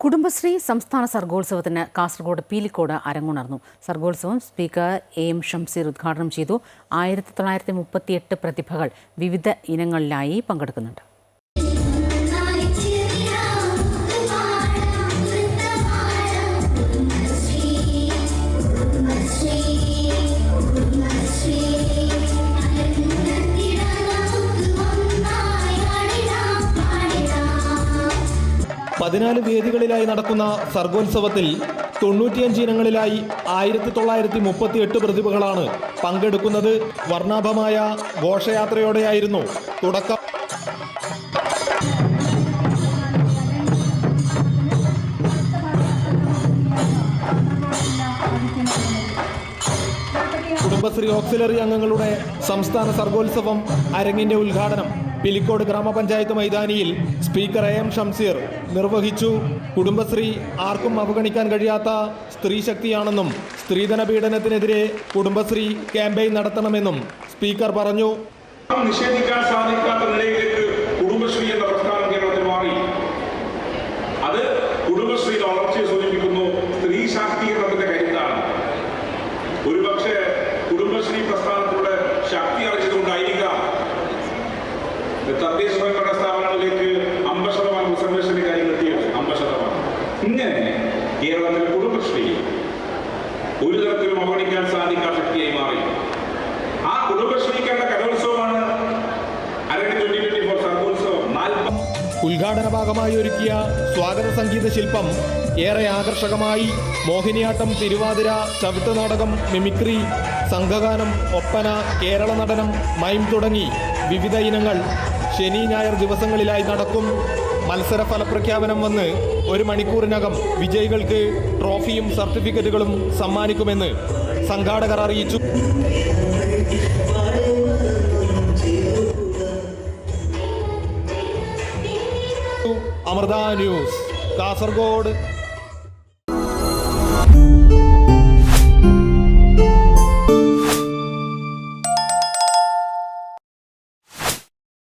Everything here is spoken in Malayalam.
കുടുംബശ്രീ സംസ്ഥാന സർഗോത്സവത്തിന് കാസർഗോഡ് പീലിക്കോട് അരങ്ങുണർന്നു. സർഗോത്സവം സ്പീക്കർ എ എം ഷംസീർ ഉദ്ഘാടനം ചെയ്തു. ആയിരത്തി തൊള്ളായിരത്തി മുപ്പത്തിയെട്ട് പ്രതിഭകൾ വിവിധ ഇനങ്ങളിലായി പങ്കെടുക്കുന്നുണ്ട്. പതിനാല് വേദികളിലായി നടക്കുന്ന സർഗോത്സവത്തിൽ തൊണ്ണൂറ്റിയഞ്ച് ഇനങ്ങളിലായി ആയിരത്തി തൊള്ളായിരത്തി മുപ്പത്തി എട്ട് പ്രതിഭകളാണ് പങ്കെടുക്കുന്നത്. വർണാഭമായ ഘോഷയാത്രയോടെയായിരുന്നു തുടക്കം. കുടുംബശ്രീ ഓക്സിലറി അംഗങ്ങളുടെ സംസ്ഥാന സർഗോത്സവം അരങ്ങിന്റെ ഉദ്ഘാടനം. പിലിക്കോട് ഗ്രാമപഞ്ചായത്ത് മൈതാനിയിൽ സ്പീക്കർ എ എം ഷംസീർ നിർവഹിച്ചു. കുടുംബശ്രീ ആർക്കും അവഗണിക്കാൻ കഴിയാത്ത സ്ത്രീ ശക്തിയാണെന്നും സ്ത്രീധന പീഡനത്തിനെതിരെ കുടുംബശ്രീ ക്യാമ്പയിൻ നടത്തണമെന്നും സ്പീക്കർ പറഞ്ഞു. നിഷേധിക്കാൻ സാധിക്കാത്ത നിലയിലേക്ക് കുടുംബശ്രീ എന്ന പ്രസ്ഥാനം കേരളത്തിൽ മാറി. അത് കുടുംബശ്രീയുടെ വളർച്ചയെ സൂചിപ്പിക്കുന്നു. സ്ത്രീ ശാക്തീകരണത്തിന്റെ കരുത്താണ്. ഒരുപക്ഷെ കുടുംബശ്രീ പ്രസ്ഥാനത്തിലൂടെ സ്വയംഭരണ സ്ഥാപനങ്ങളിലേക്ക് അമ്പത് ശതമാനം റിസർവേഷന്റെ കാര്യം എത്തിയത് അമ്പത് ശതമാനം. ഇങ്ങനെ കേരളത്തിൽ കുടുംബശ്രീ ഒരു തരത്തിലും അവഗണിക്കാൻ സാധിക്കാത്ത ശക്തിയായി മാറി. ആ കുടുംബശ്രീക്കേണ്ട കലോത്സവമാണ് അരങ്ങ് ട്വന്റി ട്വന്റി ഫോർ സർഗോത്സവം. ഉദ്ഘാടന ഭാഗമായി ഒരുക്കിയ സ്വാഗത സംഗീത ശില്പം ഏറെ ആകർഷകമായി. മോഹിനിയാട്ടം തിരുവാതിര ചവിട്ട് നാടകം മിമിക്രി സംഘഗാനം ഒപ്പന കേരള നടനം മൈം തുടങ്ങി വിവിധ ഇനങ്ങൾ. ശനി ഞായർ ദിവസങ്ങളിലായി നടക്കും. മത്സര ഫലപ്രഖ്യാപനം വന്ന് ഒരു മണിക്കൂറിനകം വിജയികൾക്ക് ട്രോഫിയും സർട്ടിഫിക്കറ്റുകളും സമ്മാനിക്കുമെന്ന് സംഘാടകർ അറിയിച്ചു. അമൃത ന്യൂസ് കാസർഗോഡ്.